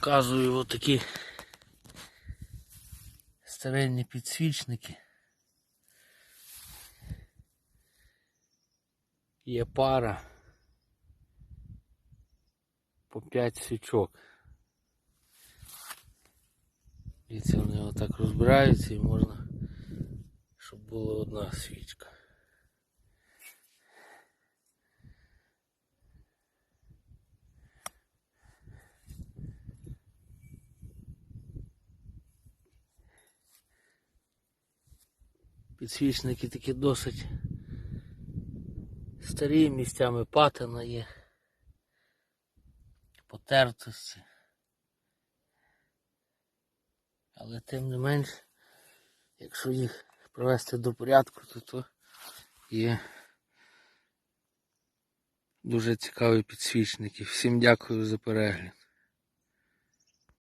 Показую отакі старинні підсвічники. Є пара по 5 свічок. І це вони отак розбираються і можна, щоб була одна свічка. Підсвічники такі досить старі, місцями патина є, потертості. Але тим не менш, якщо їх привести до порядку, то то є дуже цікаві підсвічники. Всім дякую за перегляд.